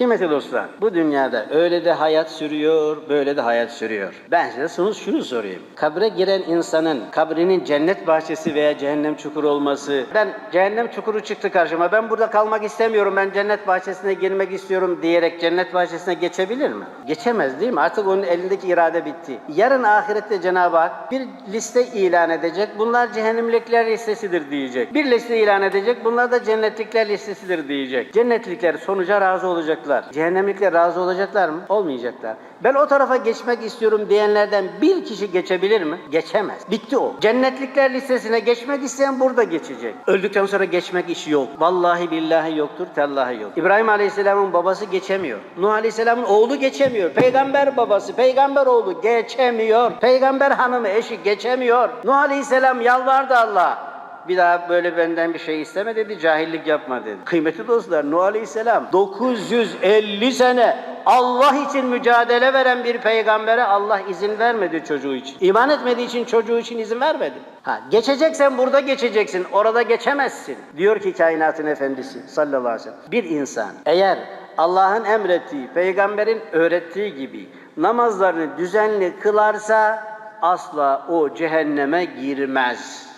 Kıymetli dostlar, bu dünyada öyle de hayat sürüyor, böyle de hayat sürüyor. Ben size şunu, şunu sorayım. Kabre giren insanın kabrinin cennet bahçesi veya cehennem çukuru olması, ben cehennem çukuru çıktı karşıma, ben burada kalmak istemiyorum, ben cennet bahçesine girmek istiyorum diyerek cennet bahçesine geçebilir mi? Geçemez değil mi? Artık onun elindeki irade bitti. Yarın ahirette Cenab-ı Hak bir liste ilan edecek, bunlar cehennemlikler listesidir diyecek. Bir liste ilan edecek, bunlar da cennetlikler listesidir diyecek. Cennetlikler sonuca razı olacaklar. Cehennemlikler razı olacaklar mı? Olmayacaklar. Ben o tarafa geçmek istiyorum diyenlerden bir kişi geçebilir mi? Geçemez. Bitti o. Cennetlikler listesine geçmek isteyen burada geçecek. Öldükten sonra geçmek işi yok. Vallahi billahi yoktur, tellahi yok. İbrahim Aleyhisselam'ın babası geçemiyor. Nuh Aleyhisselam'ın oğlu geçemiyor. Peygamber babası, peygamber oğlu geçemiyor. Peygamber hanımı, eşi geçemiyor. Nuh Aleyhisselam yalvardı Allah'a. Bir daha böyle benden bir şey isteme dedi, cahillik yapma dedi. Kıymetli dostlar, Nuh Aleyhisselam 950 sene Allah için mücadele veren bir peygambere Allah izin vermedi çocuğu için. İman etmediği için çocuğu için izin vermedi. Ha, geçeceksen burada geçeceksin, orada geçemezsin. Diyor ki kainatın efendisi sallallahu aleyhi ve sellem. Bir insan eğer Allah'ın emrettiği, peygamberin öğrettiği gibi namazlarını düzenli kılarsa asla o cehenneme girmez.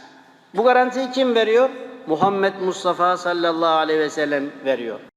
Bu garantiyi kim veriyor? Muhammed Mustafa sallallahu aleyhi ve sellem veriyor.